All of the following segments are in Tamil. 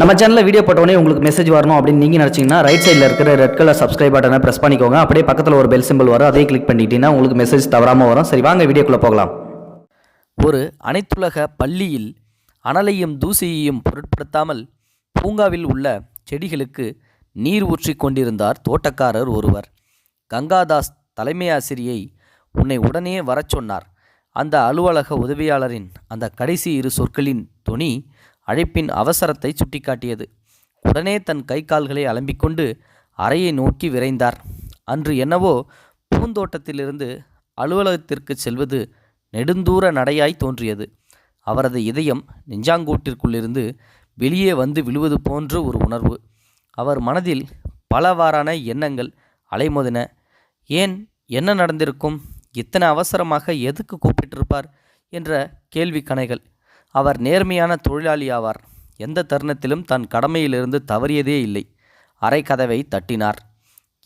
நம்ம சேனலில் வீடியோ போட்டோடனே உங்களுக்கு மெசேஜ் வரணும் அப்படின்னு நீங்கள் நினச்சிங்கன்னா ரைட் சைடில் இருக்கிற ரெட் கலர் சப்ஸ்கிரைப் பட்டனை ப்ரெஸ் பண்ணிக்கோங்க. அப்படியே பக்கத்தில் ஒரு பெல் சிம்பிள் வரும். அதையும் கிளிக் பண்ணிட்டீங்கன்னா உங்களுக்கு மெசேஜ் தவறாமல் வரும். சரி வாங்க வீடியோக்குள்ளே போகலாம். ஒரு அனைத்துலக பள்ளியில் அனலையும் தூசியையும் பொருட்படுத்தாமல் பூங்காவில் உள்ள செடிகளுக்கு நீர் ஊற்றி கொண்டிருந்தார் தோட்டக்காரர் ஒருவர். கங்காதாஸ் தலைமை ஆசிரியை உன்னை உடனே வரச் சொன்னார். அந்த அலுவலக உதவியாளரின் அந்த கடைசி இரு சொற்களின் துணி அழைப்பின் அவசரத்தை சுட்டிக்காட்டியது. உடனே தன் கை கால்களை அலம்பிக்கொண்டு அறையை நோக்கி விரைந்தார். அன்று என்னவோ பூந்தோட்டத்திலிருந்து அலுவலகத்திற்கு செல்வது நெடுந்தூர நடையாய் தோன்றியது. அவரது இதயம் நெஞ்சாங்கூட்டிற்குள்ளிருந்து வெளியே வந்து விழுவது போன்ற ஒரு உணர்வு. அவர் மனதில் பலவாறான எண்ணங்கள் அலைமோதின. ஏன்? என்ன நடந்திருக்கும்? இத்தனை அவசரமாக எதுக்கு கூப்பிட்டிருப்பார்? என்ற கேள்வி கணைகள் அவர் நேர்மையான தொழிலாளி ஆவார் எந்த தருணத்திலும் தன் கடமையிலிருந்து தவறியதே இல்லை. அரை கதவை தட்டினார்.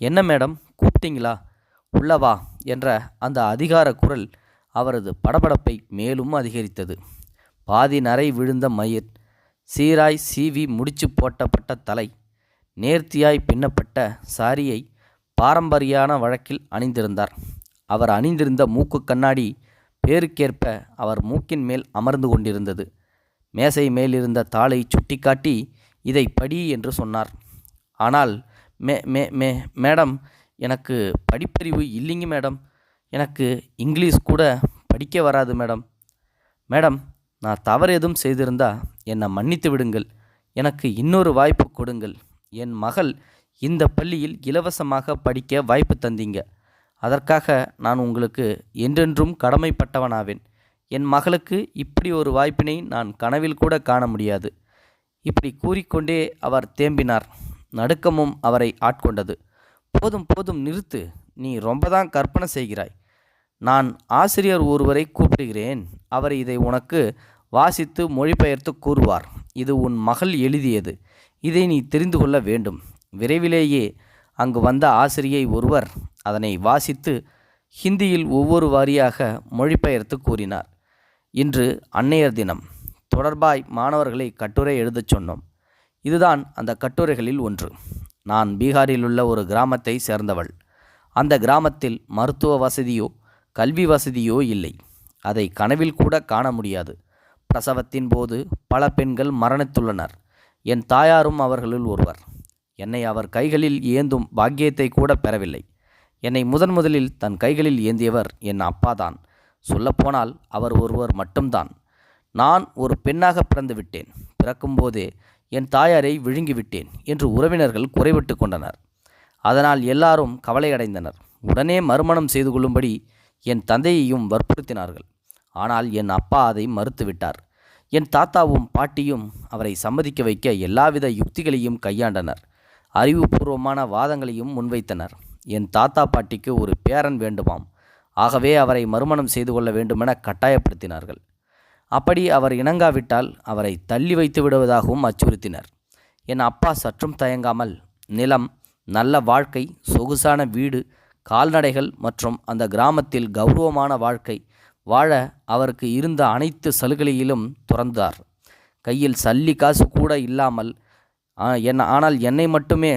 என்ன மேடம் கூப்பிட்டீங்களா? உள்ளவா என்ற அந்த அதிகார குரல் அவரது படபடப்பை மேலும் அதிகரித்தது. பாதி நரை விழுந்த மயிர் சீராய் சீவி முடிச்சு போட்டப்பட்ட தலை நேர்த்தியாய் பின்னப்பட்ட சாரியை பாரம்பரியான வழக்கில் அணிந்திருந்தார். அவர் அணிந்திருந்த மூக்கு கண்ணாடி பேருக்கேற்ப அவர் மூக்கின் மேல் அமர்ந்து கொண்டிருந்தது. மேசை மேலிருந்த தாளை சுட்டிக்காட்டி இதை படி என்று சொன்னார். ஆனால் மே மே மே மேடம் எனக்கு படிப்பறிவு இல்லைங்க மேடம். எனக்கு இங்கிலீஷ் கூட படிக்க வராது மேடம். மேடம் நான் தவறு எதுவும் செய்திருந்தா என்னை மன்னித்து விடுங்கள். எனக்கு இன்னொரு வாய்ப்பு கொடுங்கள். என் மகள் இந்த பள்ளியில் இலவசமாக படிக்க வாய்ப்பு தந்தீங்க. அதற்காக நான் உங்களுக்கு என்றென்றும் கடமைப்பட்டவனாவேன். என் மகளுக்கு இப்படி ஒரு வாய்ப்பினை நான் கனவில் கூட காண முடியாது. இப்படி கூறிக்கொண்டே அவர் தேம்பினார். நடுக்கமும் அவரை ஆட்கொண்டது. போதும் போதும் நிறுத்து. நீ ரொம்ப தான் கற்பனை செய்கிறாய். நான் ஆசிரியர் ஒருவரை கூப்பிடுகிறேன். அவர் இதை உனக்கு வாசித்து மொழிபெயர்த்து கூறுவார். இது உன் மகள் எழுதியது. இதை நீ தெரிந்து கொள்ள வேண்டும். விரைவிலேயே அங்கு வந்த ஆசிரியை ஒருவர் அதனை வாசித்து ஹிந்தியில் ஒவ்வொரு வாரியாக மொழிபெயர்த்து கூறினார். இன்று அன்னையர் தினம் தொடர்பாய் மாணவர்களை கட்டுரை எழுதச் சொன்னோம். இதுதான் அந்த கட்டுரைகளில் ஒன்று. நான் பீகாரில் உள்ள ஒரு கிராமத்தை சேர்ந்தவள். அந்த கிராமத்தில் மருத்துவ வசதியோ கல்வி வசதியோ இல்லை. அதை கனவில் கூட காண முடியாது. பிரசவத்தின் போது பல பெண்கள் மரணித்துள்ளனர். என் தாயாரும் அவர்களுள் ஒருவர். என்னை அவர் கைகளில் ஏந்தும் பாக்கியத்தை கூட பெறவில்லை. என்னை முதன் முதலில் தன் கைகளில் ஏந்தியவர் என் அப்பாதான். சொல்லப்போனால் அவர் ஒருவர் மட்டும்தான். நான் ஒரு பெண்ணாக பிறந்து விட்டேன். பிறக்கும்போதே என் தாயாரை விழுங்கிவிட்டேன் என்று உறவினர்கள் குறைவிட்டு கொண்டனர். அதனால் எல்லாரும் கவலையடைந்தனர். உடனே மறுமணம் செய்து கொள்ளும்படி என் தந்தையையும் வற்புறுத்தினார்கள். ஆனால் என் அப்பா அதை மறுத்துவிட்டார் என் தாத்தாவும் பாட்டியும் அவரை சம்மதிக்க வைக்க எல்லாவித யுக்திகளையும் கையாண்டனர். அறிவுபூர்வமான வாதங்களையும் முன்வைத்தனர். என் தாத்தா பாட்டிக்கு ஒரு பேரன் வேண்டுமாம். ஆகவே அவரை மறுமணம் செய்து கொள்ள வேண்டுமென கட்டாயப்படுத்தினார்கள். அப்படி அவர் இணங்காவிட்டால் அவரை தள்ளி வைத்து விடுவதாகவும் அச்சுறுத்தினர். என் அப்பா சற்றும் தயங்காமல் நிலம் நல்ல வாழ்க்கை சொகுசான வீடு கால்நடைகள் மற்றும் அந்த கிராமத்தில் கௌரவமான வாழ்க்கை வாழ அவருக்கு இருந்த அனைத்து சலுகையிலும் துறந்தார். கையில் சல்லி காசு கூட இல்லாமல் என் ஆனால் என்னை மட்டுமே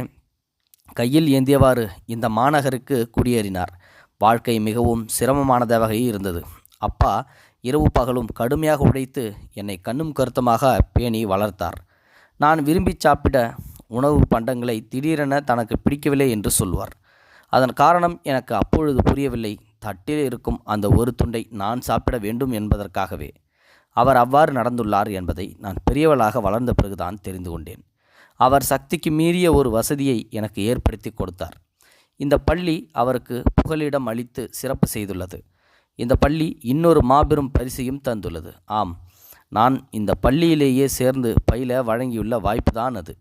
கையில் ஏந்தியவாறு இந்த மாநகருக்கு குடியேறினார். வாழ்க்கை மிகவும் சிரமமானதாக இருந்தது. அப்பா இரவு பகலும் கடுமையாக உழைத்து என்னை கண்ணும் கருத்துமாக பேணி வளர்த்தார். நான் விரும்பி சாப்பிட உணவு பண்டங்களை திடீரென தனக்கு பிடிக்கவில்லை என்று சொல்வார். அதன் காரணம் எனக்கு அப்பொழுது புரியவில்லை. தட்டில் இருக்கும் அந்த ஒரு துண்டை நான் சாப்பிட வேண்டும் என்பதற்காகவே. அவர் அவ்வாறு நடந்துள்ளார் என்பதை நான் பெரியவளாக வளர்ந்த பிறகுதான் தெரிந்து கொண்டேன். அவர் சக்திக்கு மீறிய ஒரு வசதியை எனக்கு ஏற்படுத்தி கொடுத்தார். இந்த பள்ளி அவருக்கு புகலிடம் அளித்து சிறப்பு செய்துள்ளது. இந்த பள்ளி இன்னொரு மாபெரும் பரிசையும் தந்துள்ளது. ஆம் நான் இந்த பள்ளியிலேயே சேர்ந்து பயில வழங்கியுள்ள வாய்ப்புதான் அது.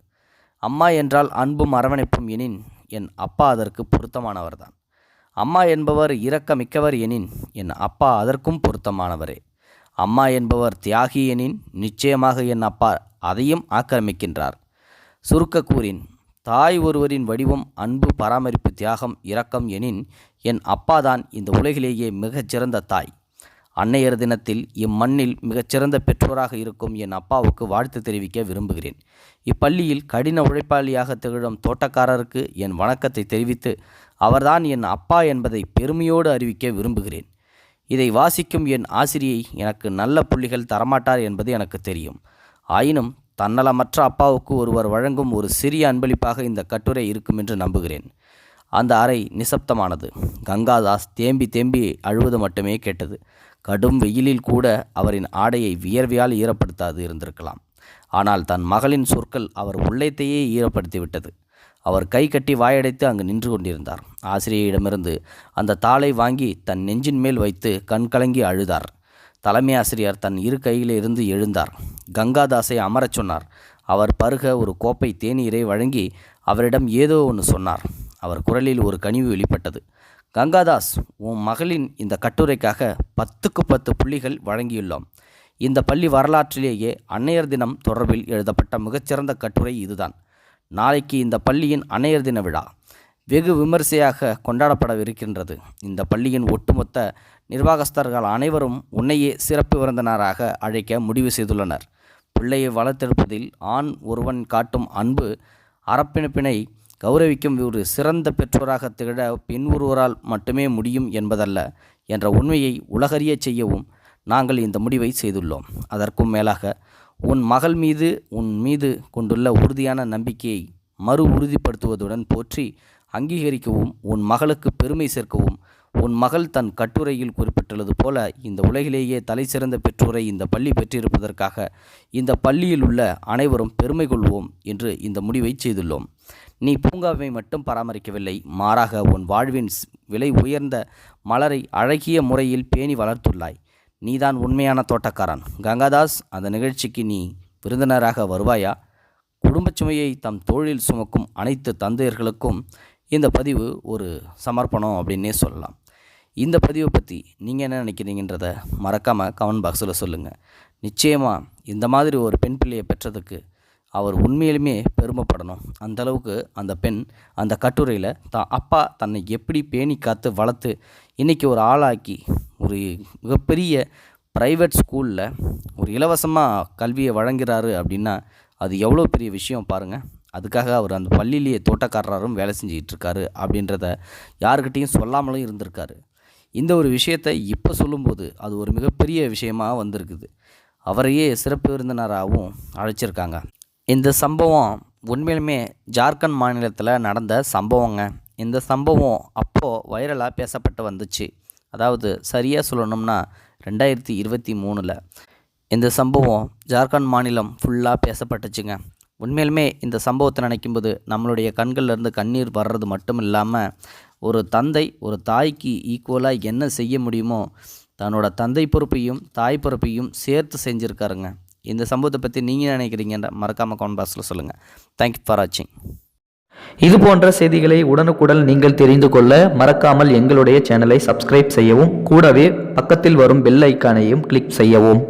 அம்மா என்றால் அன்பும் அரவணைப்பும் எனின் என் அப்பா அதற்கு பொருத்தமானவர்தான். அம்மா என்பவர் இரக்கமிக்கவர் எனின் என் அப்பா அதற்கும் பொருத்தமானவரே. அம்மா என்பவர் தியாகி எனின் நிச்சயமாக என் அப்பா அதையும் ஆக்கிரமிக்கின்றார். சுருக்க கூறின் தாய் ஒருவரின் வடிவம் அன்பு பராமரிப்பு தியாகம் இரக்கம் எனின் என் அப்பாதான் இந்த உலகிலேயே மிகச்சிறந்த தாய். அன்னையர் தினத்தில் இம்மண்ணில் மிகச்சிறந்த பெற்றோராக இருக்கும் என் அப்பாவுக்கு வாழ்த்து தெரிவிக்க விரும்புகிறேன். இப்பள்ளியில் கடின உழைப்பாளியாக திகழும் தோட்டக்காரருக்கு என் வணக்கத்தை தெரிவித்து அவர்தான் என் அப்பா என்பதை பெருமையோடு அறிவிக்க விரும்புகிறேன். இதை வாசிக்கும் என் ஆசிரியை எனக்கு நல்ல புள்ளிகள் தரமாட்டார் என்பது எனக்கு தெரியும். ஆயினும் தன்னலமற்ற அப்பாவுக்கு ஒருவர் வழங்கும் ஒரு சிறிய அன்பளிப்பாக இந்த கட்டுரை இருக்கும் என்று நம்புகிறேன். அந்த அறை நிசப்தமானது. கங்காதாஸ் தேம்பி தேம்பி அழுவது மட்டுமே கேட்டது. கடும் வெயிலில் கூட அவரின் ஆடையை வியர்வையால் ஈரப்படுத்தாது இருந்திருக்கலாம். ஆனால் தன் மகளின் சொற்கள் அவர் உள்ளத்தையே ஈரப்படுத்திவிட்டது. அவர் கை கட்டி வாயடைத்து அங்கு நின்று கொண்டிருந்தார். ஆசிரியரிடமிருந்து அந்த தாளை வாங்கி தன் நெஞ்சின் மேல் வைத்து கண்கலங்கி அழுதார். தலைமை ஆசிரியர் தன் இரு கையிலிருந்து எழுந்தார். கங்காதாஸை அமரச் சொன்னார். அவர் பருக ஒரு கோப்பை தேநீரை வழங்கி அவரிடம் ஏதோ ஒன்று சொன்னார். அவர் குரலில் ஒரு கனிவு வெளிப்பட்டது. கங்காதாஸ் உன் மகளின் இந்த கட்டுரைக்காக பத்துக்கு பத்து புள்ளிகள் வழங்கியுள்ளோம். இந்த பள்ளி வரலாற்றிலேயே அன்னையர் தினம் தொடர்பில் எழுதப்பட்ட மிகச்சிறந்த கட்டுரை இதுதான். நாளைக்கு இந்த பள்ளியின் அன்னையர் தின விழா. வெகு விமரிசையாக கொண்டாடப்படவிருக்கின்றது. இந்த பள்ளியின் ஒட்டுமொத்த நிர்வாகஸ்தர்கள் அனைவரும் உன்னையே சிறப்பு விருந்தினராக அழைக்க முடிவு செய்துள்ளனர். பிள்ளையை வளர்த்தெடுப்பதில் ஆண் ஒருவன் காட்டும் அன்பு அரப்பிணைப்பினை கௌரவிக்கும் ஒரு சிறந்த பெற்றோராக திகழ பெண் ஒருவரால் மட்டுமே முடியும் என்பதல்ல என்ற உண்மையை உலகறிய செய்யவும் நாங்கள் இந்த முடிவை செய்துள்ளோம். அதற்கும் மேலாக உன் மகள் மீது உன் மீது கொண்டுள்ள உறுதியான நம்பிக்கையை மறு உறுதிப்படுத்துவதுடன் போற்றி அங்கீகரிக்கவும் உன் மகளுக்கு பெருமை சேர்க்கவும். உன் மகள் தன் கட்டுரையில் குறிப்பிட்டுள்ளது போல இந்த உலகிலேயே தலைசிறந்த பெற்றோரை இந்த பள்ளி பெற்றிருப்பதற்காக இந்த பள்ளியில் உள்ள அனைவரும் பெருமை கொள்வோம் என்று இந்த முடிவை செய்துள்ளோம். நீ பூங்காவை மட்டும் பராமரிக்கவில்லை மாறாக உன் வாழ்வின் விலை உயர்ந்த மலரை அழகிய முறையில் பேணி வளர்த்துள்ளாய். நீதான் உண்மையான தோட்டக்காரன். கங்காதாஸ் அந்த நிகழ்ச்சிக்கு நீ விருந்தினராக வருவாயா? குடும்பச் சுமையை தம் தோளில் சுமக்கும் அனைத்து தந்தையர்களுக்கும் இந்த பதிவு ஒரு சமர்ப்பணம் அப்படின்னே சொல்லலாம். இந்த பதிவை பற்றி நீங்கள் என்ன நினைக்கிறீங்கன்றத மறக்காமல் கமெண்ட் பாக்ஸில் சொல்லுங்கள் நிச்சயமாக இந்த மாதிரி ஒரு பெண் பிள்ளையை பெற்றதுக்கு அவர் உண்மையிலுமே பெருமைப்படணும். அந்த அளவுக்கு அந்த பெண் அந்த கட்டுரையில் தான் அப்பா தன்னை எப்படி பேணி காத்து வளர்த்து இன்றைக்கி ஒரு ஆளாக்கி ஒரு மிகப்பெரிய ப்ரைவேட் ஸ்கூலில் ஒரு இலவசமாக கல்வியை வழங்குகிறாரு அப்படின்னா அது எவ்வளோ பெரிய விஷயம் பாருங்கள் அதுக்காக அவர் அந்த பள்ளியிலேயே தோட்டக்காரரும் வேலை செஞ்சுக்கிட்டு இருக்காரு அப்படின்றத யாருக்கிட்டேயும் சொல்லாமலும் இருந்திருக்காரு. இந்த ஒரு விஷயத்தை இப்போ சொல்லும்போது அது ஒரு மிகப்பெரிய விஷயமாக வந்திருக்குது. அவரையே சிறப்பு விருந்தினராகவும் அழைச்சிருக்காங்க. இந்த சம்பவம் உண்மையிலுமே ஜார்க்கண்ட் மாநிலத்தில் நடந்த சம்பவங்க. இந்த சம்பவம் அப்போது வைரலாக பேசப்பட்டு வந்துச்சு. அதாவது சரியாக சொல்லணும்னா ரெண்டாயிரத்தி இருபத்தி மூணில். இந்த சம்பவம் ஜார்க்கண்ட் மாநிலம் ஃபுல்லாக பேசப்பட்டுச்சுங்க. உண்மையிலுமே இந்த சம்பவத்தை நினைக்கும்போது நம்மளுடைய கண்கள்ல இருந்து கண்ணீர் வர்றது மட்டும் இல்லாமல் ஒரு தந்தை ஒரு தாய்க்கு ஈக்குவலாக என்ன செய்ய முடியுமோ தன்னோட தந்தை பொறுப்பையும் தாய் பொறுப்பையும் சேர்த்து செஞ்சுருக்காருங்க. இந்த சம்பவத்தை பற்றி நீங்கள் நினைக்கிறீங்கன்ற மறக்காமல் கமெண்ட் பாக்ஸில் சொல்லுங்கள் தேங்க்யூ ஃபார் வாட்சிங் இது போன்ற செய்திகளை உடனுக்குடன் நீங்கள் தெரிந்து கொள்ள மறக்காமல் எங்களுடைய சேனலை சப்ஸ்கிரைப் செய்யவும் கூடவே பக்கத்தில் வரும் பெல் ஐக்கானையும் கிளிக் செய்யவும்.